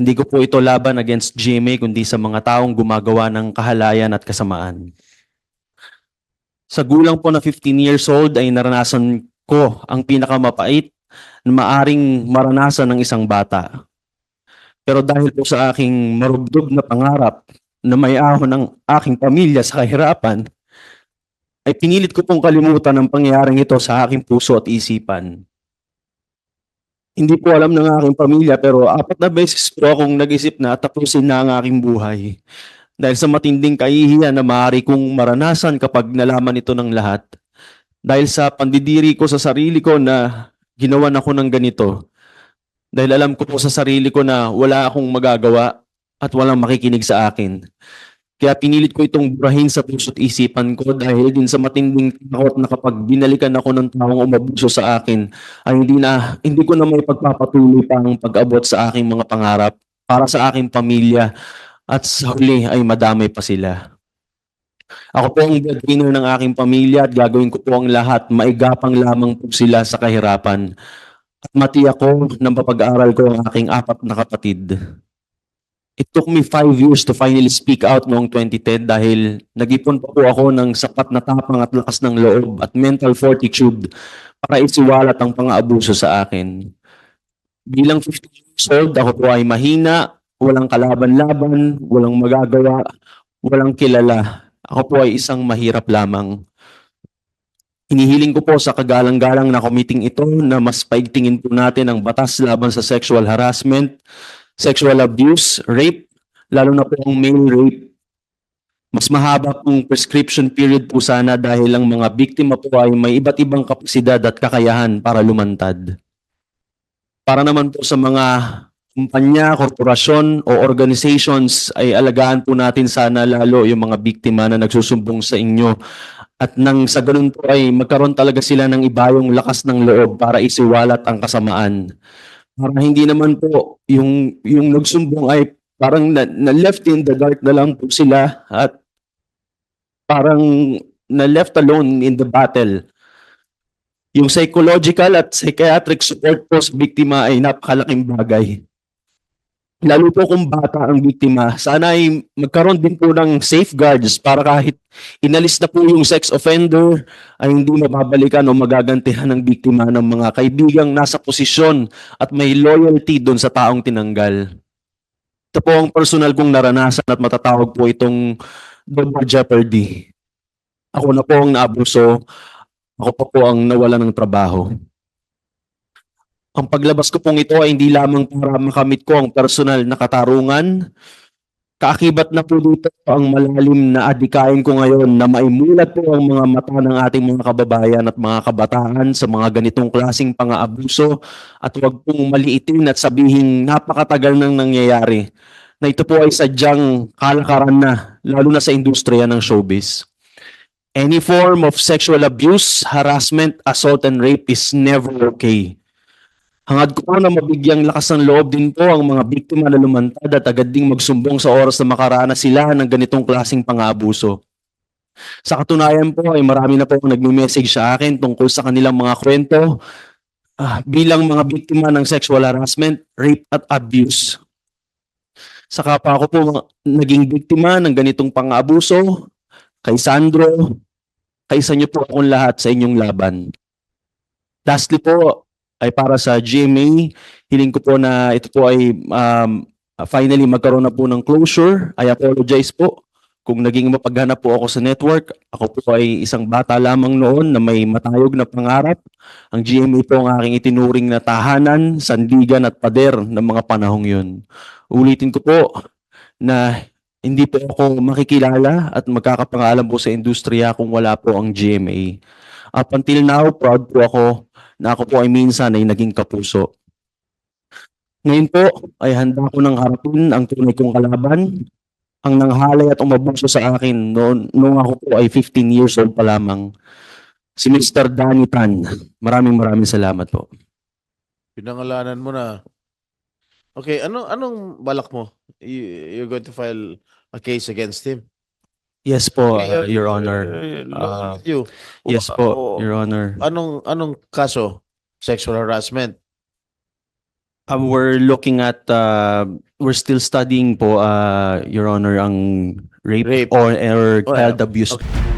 Hindi ko po ito laban against GMA kundi sa mga taong gumagawa ng kahalayan at kasamaan. Sa gulang po na 15 years old ay naranasan ko ang pinakamapait na maaring maranasan ng isang bata. Pero dahil po sa aking marubdob na pangarap na may ahon ng aking pamilya sa kahirapan, ay pinilit ko pong kalimutan ang pangyayaring ito sa aking puso at isipan. Hindi po alam ng aking pamilya pero apat na beses po akong nag-isip na tapusin na ang aking buhay. Dahil sa matinding kahihiyan na maaari kong maranasan kapag nalaman ito ng lahat. Dahil sa pandidiri ko sa sarili ko na ginawan ako ng ganito. Dahil alam ko po sa sarili ko na wala akong magagawa at walang makikinig sa akin. Kaya pinilit ko itong burahin sa puso't isipan ko dahil din sa matinding takot na kapag binalikan ako ng taong umabuso sa akin ay hindi na hindi ko na may pagpapatuloy pa ang pag-abot sa aking mga pangarap para sa aking pamilya at sa huli ay madamay pa sila. Ako po ang breadwinner ng aking pamilya at gagawin ko po ang lahat maigapang lamang po sila sa kahirapan. At mati ako ng papag-aaral ko ang aking apat na kapatid. It took me five years to finally speak out noong 2010 dahil nag-ipon pa po ako ng sapat na tapang at lakas ng loob at mental fortitude para isiwalat ang pang-aabuso sa akin. Bilang 15 years old, ako po ay mahina, walang kalaban-laban, walang magagawa, walang kilala. Ako po ay isang mahirap lamang. Hinihiling ko po sa kagalang-galang na committing ito na mas paigtingin po natin ang batas laban sa sexual harassment, sexual abuse, rape, lalo na po male rape. Mas mahaba pong prescription period po sana dahil ang mga biktima po ay may iba't ibang kapasidad at kakayahan para lumantad. Para naman po sa mga kumpanya, korporasyon o organizations ay alagaan po natin sana lalo yung mga biktima na nagsusumbong sa inyo at nang sa ganun po ay magkaroon talaga sila ng ibayong lakas ng loob para isiwalat ang kasamaan. Para hindi naman po yung yung nagsumbong ay parang na, na left in the dark na lang po sila at parang na left alone in the battle. Yung psychological at psychiatric support po sa biktima ay napakalaking bagay. Lalo po kung bata ang biktima, sana ay magkaroon din po ng safeguards para kahit inalis na po yung sex offender ay hindi mababalikan o magagantihan ng biktima ng mga kaibigang nasa posisyon at may loyalty doon sa taong tinanggal. Ito po ang personal kong naranasan at matatawag po itong double jeopardy. Ako na po ang naabuso, ako pa po ang nawala ng trabaho. Ang paglabas ko pong ito ay hindi lamang para makamit ko ang personal na katarungan. Kaakibat na po dito ang malalim na adikain ko ngayon na maimulat po ang mga mata ng ating mga kababayan at mga kabataan sa mga ganitong klasing pang-aabuso at huwag pong maliitin at sabihin napakatagal nang nangyayari na ito po ay sadyang kalakaran na lalo na sa industriya ng showbiz. Any form of sexual abuse, harassment, assault, and rape is never okay. Hangad ko po na mabigyang lakas ng loob din po ang mga biktima na lumantad at agad ding magsumbong sa oras na makaranas sila ng ganitong klasing pang-aabuso. Sa katunayan po ay marami na po ang nagme-message sa akin tungkol sa kanilang mga kwento ah, bilang mga biktima ng sexual harassment, rape at abuse. Saka pa ako po naging biktima ng ganitong pang-aabuso kay Sandro, kaisa niyo po akong lahat sa inyong laban. Lastly po, ay para sa GMA. Hiling ko po na ito po ay um, finally magkaroon na po ng closure. I apologize po kung naging mapaghanap po ako sa network. Ako po ay isang bata lamang noon na may matayog na pangarap. Ang GMA po ang aking itinuring na tahanan, sandigan at pader ng mga panahong yun. Ulitin ko po na hindi po ako makikilala at magkakapangalan po sa industriya kung wala po ang GMA. Up until now, proud po ako na ako po ay minsan ay naging kapuso. Ngayon po ay handa ko nang harapin ang tunay kong kalaban, ang nanghalay at umabuso sa akin noon, noong ako po ay 15 years old pa lamang. Si Mr. Danny Tan. Maraming maraming salamat po. Pinangalanan mo na. Okay, ano anong balak mo? You, you're going to file a case against him? Yes po, uh, uh, Your Honor. uh, Uh, at you. Yes Uh, po, uh, Your Honor. Anong anong kaso? Sexual harassment. Uh, we're looking at, uh, we're still studying po, uh, Your Honor, ang rape, Rape. or, or Oh, child abuse. Okay.